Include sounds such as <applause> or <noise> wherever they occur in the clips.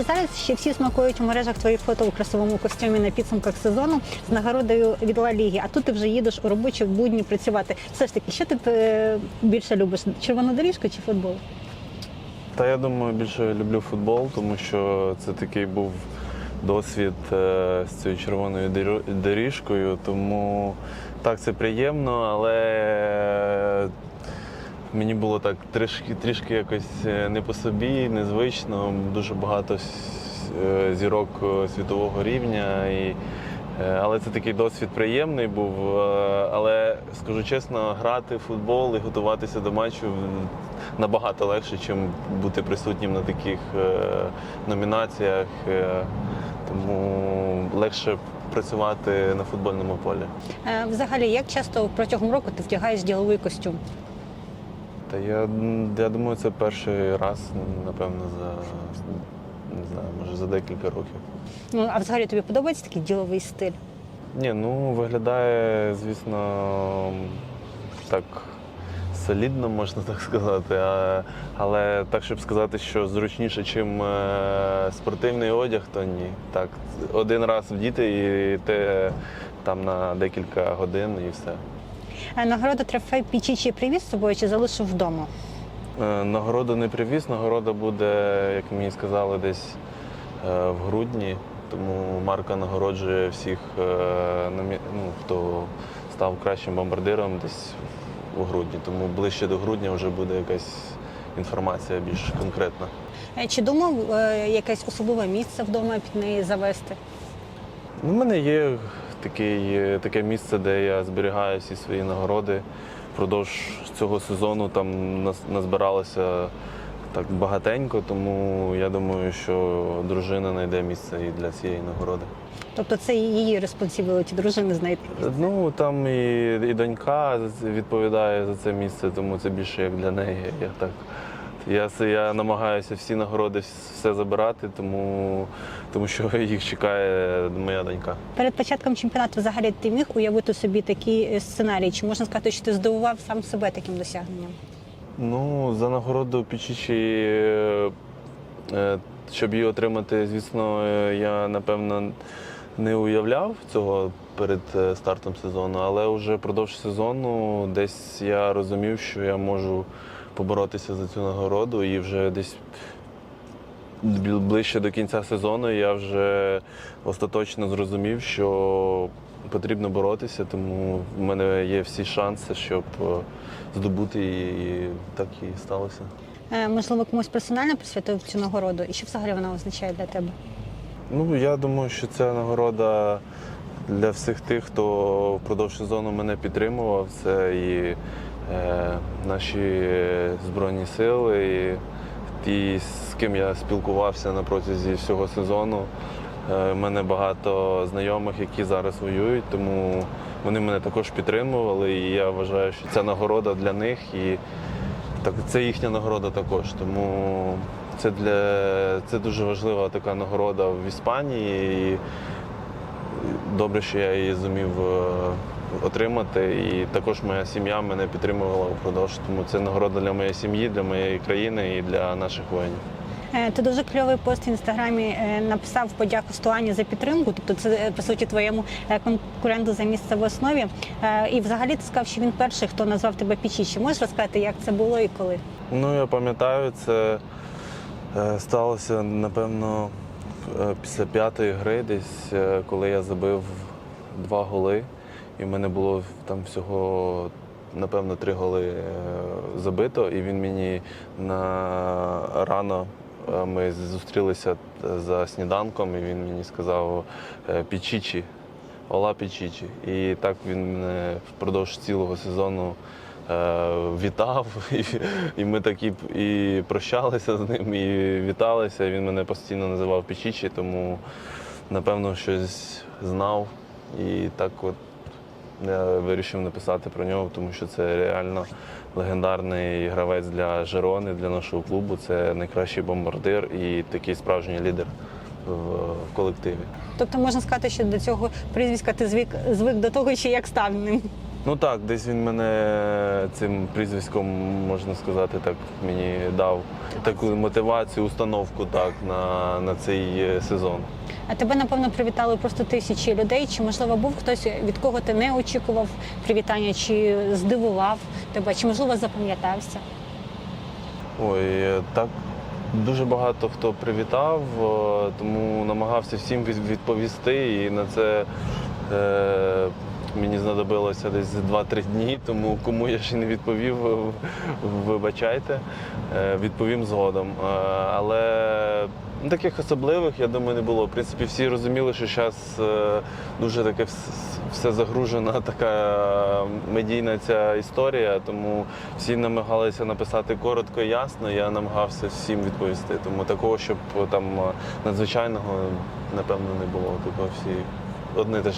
Отже, зараз ще всі смакують у мережах твої фото у красивому костюмі на підсумках сезону з нагородою від Ла Ліги. А тут ти вже їдеш у робочі в будні працювати. Все ж таки, що ти е, більше любиш? Червону доріжку чи футбол? Та я думаю, більше люблю футбол, тому що це такий був досвід е, з цією червоною дорі- доріжкою. Тому так, це приємно, але мені було так трішки, трішки якось е, не по собі, незвично. Дуже багато е, зірок е, світового рівня. І, але це такий досвід приємний був. Але скажу чесно, грати в футбол і готуватися до матчу набагато легше, ніж бути присутнім на таких номінаціях. Тому легше працювати на футбольному полі. Взагалі, як часто протягом року ти вдягаєш діловий костюм? Та я, я думаю, це перший раз, напевно, за не знаю, може за декілька років. Ну а взагалі тобі подобається такий діловий стиль? Ні, ну виглядає, звісно, так солідно, можна так сказати. А, але так, щоб сказати, що зручніше, чим е, спортивний одяг, то ні. Так, один раз вдіти і те там на декілька годин і все. Е, Нагорода трофей Пічічі привіз з собою чи залишив вдома? Е, Нагороду не привіз, нагорода буде, як мені сказали, десь е, в грудні. Тому марка нагороджує всіх, ну, хто став кращим бомбардиром десь у грудні. Тому ближче до грудня вже буде якась інформація більш конкретна. Чи думав якесь особливе місце вдома під неї завести? Ну, У мене є такий, е, таке місце, де я зберігаю всі свої нагороди. Впродовж цього сезону там назбиралося так багатенько, тому я думаю, що дружина знайде місце і для цієї нагороди. Тобто це її респонсібіліті дружини знайти. Ну там і, і донька відповідає за це місце, тому це більше як для неї. Я так. Я, я намагаюся всі нагороди все забирати, тому, тому що <laughs> їх чекає моя донька. Перед початком чемпіонату взагалі ти міг уявити собі такий е, сценарій? Чи можна сказати, що ти здивував сам себе таким досягненням? Ну, за нагороду Пічічі, е, е, щоб її отримати, звісно, я напевно не уявляв цього перед стартом сезону, але вже впродовж сезону десь я розумів, що я можу поборотися за цю нагороду і вже десь ближче до кінця сезону я вже остаточно зрозумів, що потрібно боротися, тому в мене є всі шанси, щоб е, здобути її, і так і сталося. Е, Можливо, комусь персонально присвятив цю нагороду, і що взагалі вона означає для тебе? Ну, я думаю, що ця нагорода для всіх тих, хто впродовж сезону мене підтримував. Це і наші Збройні Сили, і ті, з ким я спілкувався на протязі всього сезону. Е, У мене багато знайомих, які зараз воюють, тому вони мене також підтримували. І я вважаю, що ця нагорода для них і так, це їхня нагорода також. Тому це для це дуже важлива така нагорода в Іспанії. І добре, що я її зумів е, отримати. І також моя сім'я мене підтримувала впродовж. Тому це нагорода для моєї сім'ї, для моєї країни і для наших воїнів. Е, Ти дуже кльовий пост в інстаграмі е, написав подяку Стуані за підтримку. Тобто, це по суті твоєму конкуренту за місце в основі. І взагалі ти сказав, що він перший, хто назвав тебе Пічічі. Можеш розказати, як це було і коли? Ну, я пам'ятаю, це сталося, напевно, після п'ятої гри, десь е, коли я забив два голи, і в мене було там всього, напевно, три голи е, забито, і він мені на рано. е, Ми зустрілися за сніданком, і він мені сказав е, Пічічі, Ола Пічічі. І так він впродовж цілого сезону е, вітав, <laughs> і, і ми так і, прощалися з ним, і віталися. Він мене постійно називав Пічічі, тому напевно щось знав. І так от я вирішив написати про нього, тому що це реально легендарний гравець для Жерони, для нашого клубу. Це найкращий бомбардир і такий справжній лідер в, колективі. Тобто можна сказати, що до цього прізвиська ти звик звик до того, чи як став ним. Ну так, десь він мене цим прізвиськом, можна сказати, так мені дав таку мотивацію, установку так, на, на цей е, сезон. А тебе, напевно, привітали просто тисячі людей. Чи можливо був хтось, від кого ти не очікував привітання, чи здивував тебе, чи можливо запам'ятався? Ой, е, так дуже багато хто привітав, е, тому намагався всім відповісти. І на це е, мені знадобилося десь 2-3 дні, тому кому я ще не відповів, е, вибачайте, Е, відповім згодом. Е, Але таких особливих, я думаю, не було. В принципі, всі розуміли, що зараз дуже таке все загружена така медійна ця історія, тому всі намагалися написати коротко і ясно. Я намагався всім відповісти. Тому такого, щоб там е, надзвичайного, напевно, не було. Тобто всі одне теж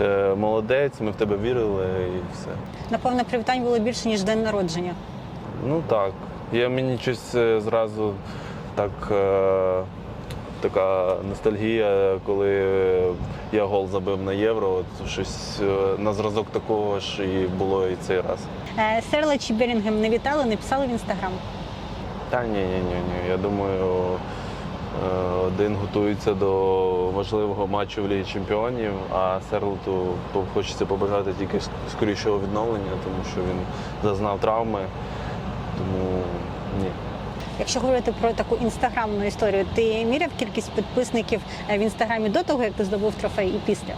е, молодець, ми в тебе вірили і все. Напевно, привітань було більше ніж день народження. Ну так. Я мені щось е, зразу так. Е, Така ностальгія, коли я гол забив на євро. От щось на зразок такого ж і було і цей раз. Серла чи Берінгем не вітали, не писали в інстаграм. Та ні, ні, ні, ні. Я думаю, один готується до важливого матчу в Лігі Чемпіонів, а Серлоту хочеться побажати тільки скорішого відновлення, тому що він зазнав травми. Тому ні. Якщо говорити про таку інстаграмну історію, ти міряв кількість підписників е, в інстаграмі до того, як ти здобув трофей, і після?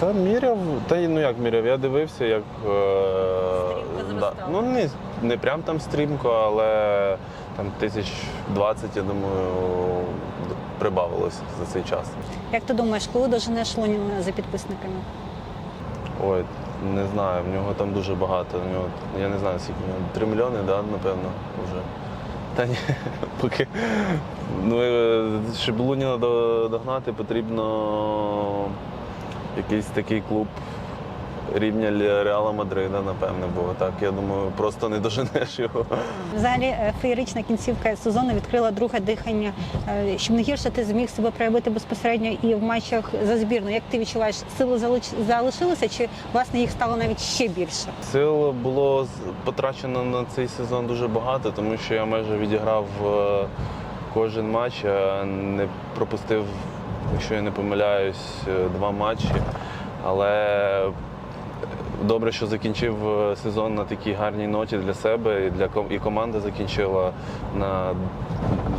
Та міряв, та й ну як міряв, я дивився, як. Е, Стрімко да, ну не, не прям там стрімко, але там тисяч двадцять, я думаю, прибавилось за цей час. Як ти думаєш, коли доженеш Луніна за підписниками? Ой, не знаю, в нього там дуже багато. В нього, я не знаю, скільки в нього. Три мільйони, да, напевно, вже. Та ні, <laughs> поки. Ну, е, щоб Луніна догнати, потрібно якийсь такий клуб рівня Реала Мадрида, напевне, бо так, я думаю, просто не доженеш його. Взагалі, е, феєрична кінцівка сезону відкрила друге дихання. Е, Щоб не гірше ти зміг себе проявити безпосередньо і в матчах за збірну. Як ти відчуваєш, сили залиш- залишилися, чи власне їх стало навіть ще більше? Сил було потрачено на цей сезон дуже багато, тому що я майже відіграв е, кожен матч, а не пропустив, якщо я не помиляюсь, два матчі. Але добре, що закінчив е, сезон на такій гарній ноті для себе і для і команда закінчила на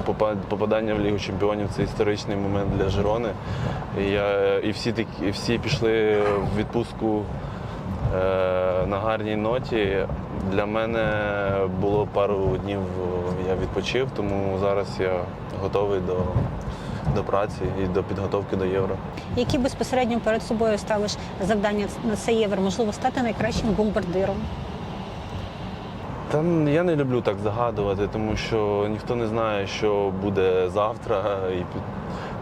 попа- попадання в Лігу Чемпіонів. Це історичний момент для Жирони. І, я, і, всі, такі, і всі пішли в відпустку е, на гарній ноті. Для мене було пару днів е, я відпочив, тому зараз я готовий до, до праці і до підготовки до євро. Які безпосередньо перед собою ставиш завдання на цей євро? Можливо, стати найкращим бомбардиром? Та я не люблю так загадувати, тому що ніхто не знає, що буде завтра. І під-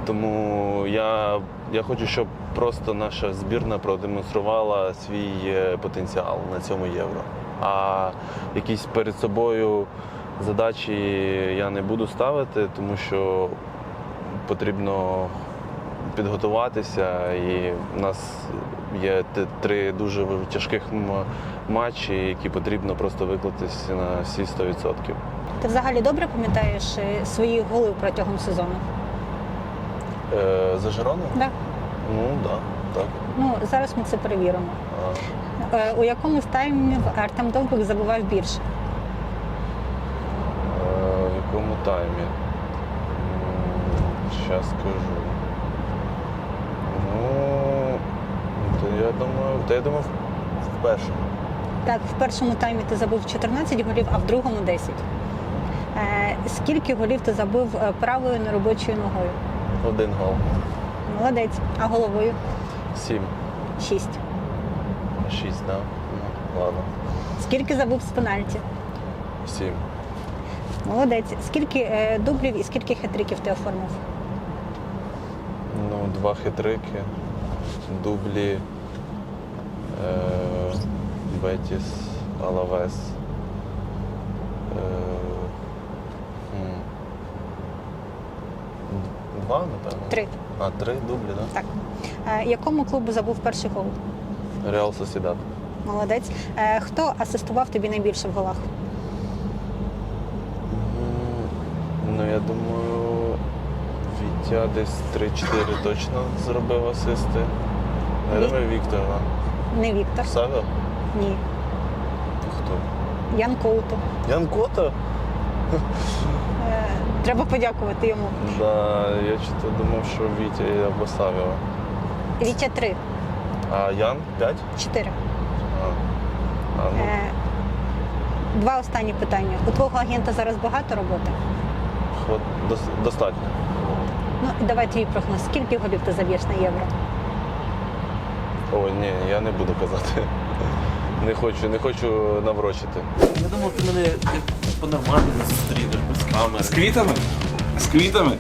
тому я, я хочу, щоб просто наша збірна продемонструвала свій е, потенціал на цьому євро. А якісь перед собою задачі я не буду ставити, тому що потрібно підготуватися. І в нас є три дуже тяжких матчі, які потрібно просто виклатися на всі 100%. Ти взагалі добре пам'ятаєш е, свої голи протягом сезону? Е, за Жирону? Да. Ну так, да, так. Ну зараз ми це перевіримо. А, Е, У якому з таймів Артем Довбик забивав більше? е, в якому таймі? Зараз скажу. Ну, то я думаю, та я думав в першому. Так, в першому таймі ти забив 14 голів, а в другому 10. Е, скільки голів ти забив е, правою неробочою ногою? Один гол. Молодець. А головою? Сім. 6. Шість, так? Ну, ладно. Скільки забив з пенальті? Сім. Молодець. Скільки е, дублів і скільки хитриків ти оформив? Два хитрики, дублі, е, Бетіс, Алавес. Е. Два, напевно? Три. А, три дублі, так? Так. Е, якому клубу забув перший гол? Реал Сосідат. Молодець. Е, Хто асистував тобі найбільше в голах? Ну, я думаю, Вітя десь 3-4 точно зробив асисти. Я Ві- думаю, Віктор. Не Віктор. Савел? Ні. Хто? Ян Коуту. Ян Кота? Е, Треба подякувати йому. Да, я чого думав, що Вітя або Савєва. Вітя 3, А Ян 5? 4. А, а ну, Е, Два останні питання. У твого агента зараз багато роботи? от, достатньо. Ну, давай твій прогноз. Скільки голів ти заб'єш на євро? Ой, ні, я не буду казати. Не хочу, не хочу наврочити. Я думав, ти мене як по-нормальному зустрінеш, без камери. З квітами? З квітами?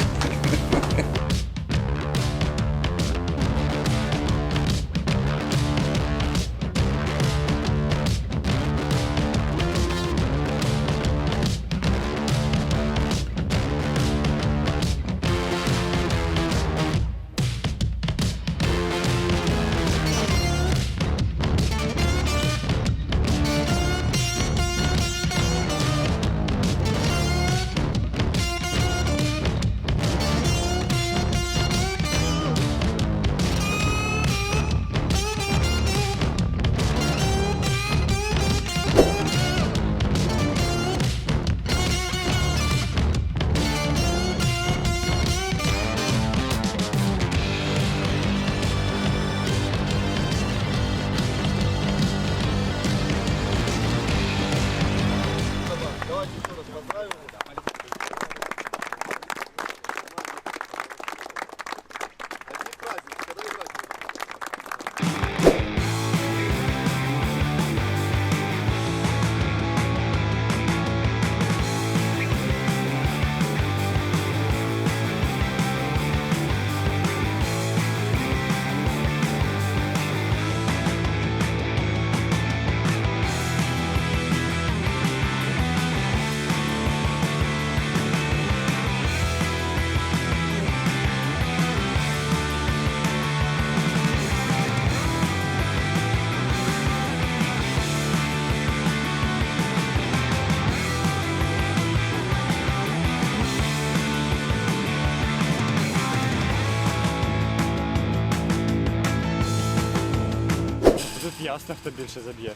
Ясно, хто більше заб'є.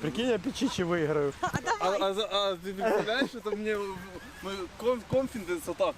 Прикинь, я пічічі виграю. А, а, а ти представляєш, що там мені конфіденс отак.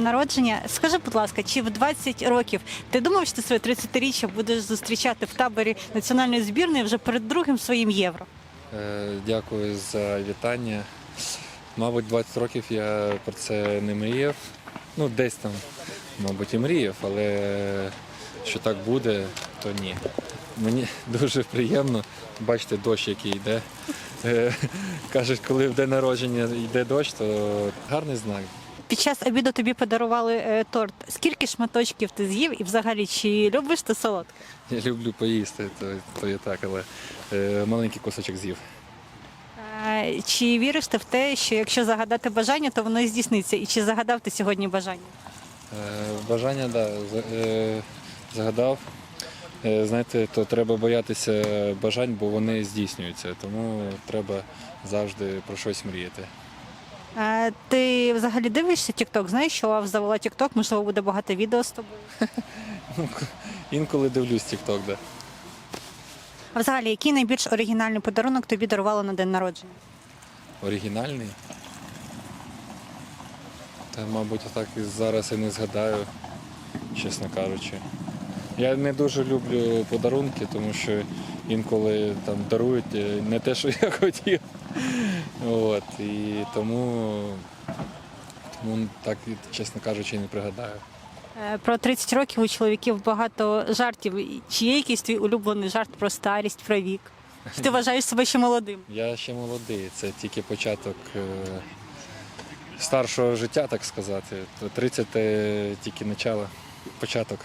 Днем народження. Скажи, будь ласка, чи в 20 років ти думав, що ти своє 30-річчя будеш зустрічати в таборі національної збірної вже перед другим своїм євро? Е, Дякую за вітання. Мабуть, 20 років я про це не мріяв. Ну, десь там, мабуть, і мріяв, але що так буде, то ні. Мені <laughs> дуже приємно бачите дощ, який йде. Е, <laughs> Кажуть, коли в день народження йде дощ, то гарний знак. Під час обіду тобі подарували е, торт. Скільки шматочків ти з'їв і взагалі чи любиш ти солодке? Я люблю поїсти, то, то є так, але е, маленький кусочок з'їв. Чи віриш ти в те, що якщо загадати бажання, то воно і здійсниться? І чи загадав ти сьогодні бажання? Е, Бажання, так, да, е, загадав. Е, Знаєте, то треба боятися бажань, бо вони здійснюються. Тому треба завжди про щось мріяти. Е, Ти взагалі дивишся TikTok? Знаєш, що Лав завела TikTok, можливо, буде багато відео з тобою. <laughs> Інколи дивлюсь TikTok, да. А взагалі, який найбільш оригінальний подарунок тобі дарувало на день народження? Оригінальний. Та, мабуть, так і зараз і не згадаю, чесно кажучи. Я не дуже люблю подарунки, тому що інколи там дарують е, не те, що <laughs> я хотів. От, і тому, тому так, чесно кажучи, не пригадаю. Е, Про 30 років у чоловіків багато жартів. Чи є якийсь твій улюблений жарт про старість, про вік? Чи ти <laughs> вважаєш себе ще молодим? Я ще молодий, це тільки початок е, старшого життя, так сказати. 30 це тільки начало, початок.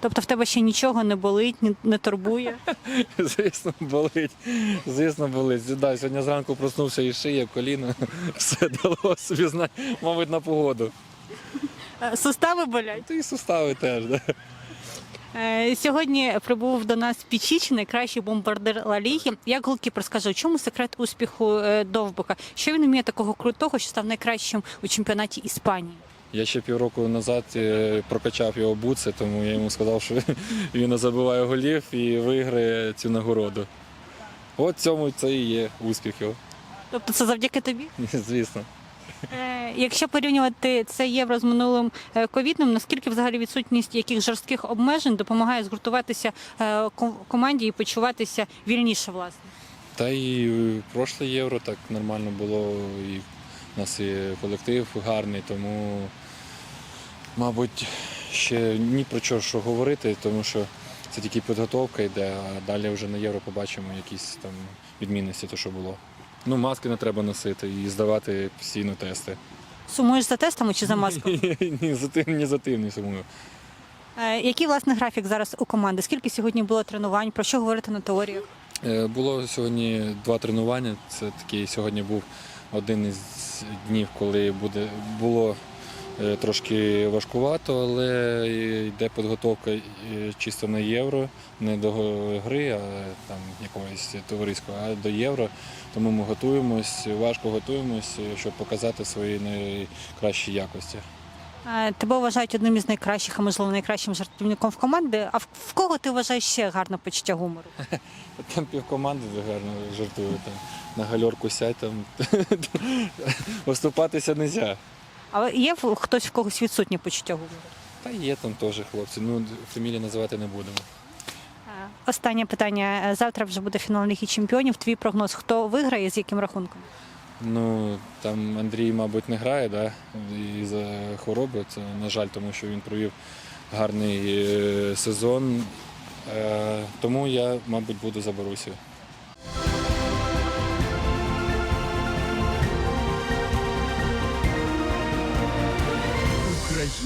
Тобто в тебе ще нічого не болить, ні- не турбує. <laughs> Звісно, болить. Звісно, болить. Да, сьогодні зранку проснувся і шия, коліно. <laughs> Все дало собі знати, мабуть, на погоду. Е, Сустави болять. Та і сустави теж. Да. Е, Сьогодні прибув до нас Пічіч, найкращий бомбардир Ла Ліги. Як голкіпер скаже, у чому секрет успіху е, Довбика? Що він вміє такого крутого, що став найкращим у чемпіонаті Іспанії? Я ще півроку назад е, прокачав його буци, тому я йому сказав, що <laughs> він не забиває голів і виграє цю нагороду. От цьому це і є успіх його, Тобто це завдяки тобі? <laughs> звісно. Е, Якщо порівнювати це євро з минулим е, ковідним, наскільки взагалі відсутність яких жорстких обмежень допомагає згуртуватися команді і почуватися вільніше, власне? Та і прошле євро так нормально було, і в нас і колектив гарний, тому, мабуть, ще ні про що що говорити, тому що це тільки підготовка йде, а далі вже на євро побачимо якісь там відмінності, то що було. Ну, маски не треба носити і здавати постійно тести. Сумуєш за тестами чи за <laughs> маскою? Ні за тим, ні за тим, ні сумую. Е, Який власне графік зараз у команди? Скільки сьогодні було тренувань? Про що говорити на теоріях? Е, Було сьогодні два тренування. Це такий сьогодні був один із днів, коли буде було трошки важкувато, але йде підготовка е, чисто на євро, не до гри, а там якогось товариського, а до євро. Тому ми готуємось, важко готуємось, щоб показати свої найкращі якості. Е, Тебе вважають одним із найкращих, а можливо найкращим жартівником в команді. А в кого ти вважаєш ще гарне почуття гумору? <laughs> Там півкоманди гарно жартують. Там, на гальорку сядь, там <laughs> виступатися не можна. Але є в- хтось в когось відсутнє почуття гумору? Та є там теж хлопці. Ну, фамілії називати не будемо. Е, Останнє питання. Е, Завтра вже буде фінал Ліги Чемпіонів. Твій прогноз, хто виграє з яким рахунком? Ну, там Андрій, мабуть, не грає, да? і за хвороби. Це, на жаль, тому що він провів гарний е, сезон. Е, тому я, мабуть, буду за Борусію.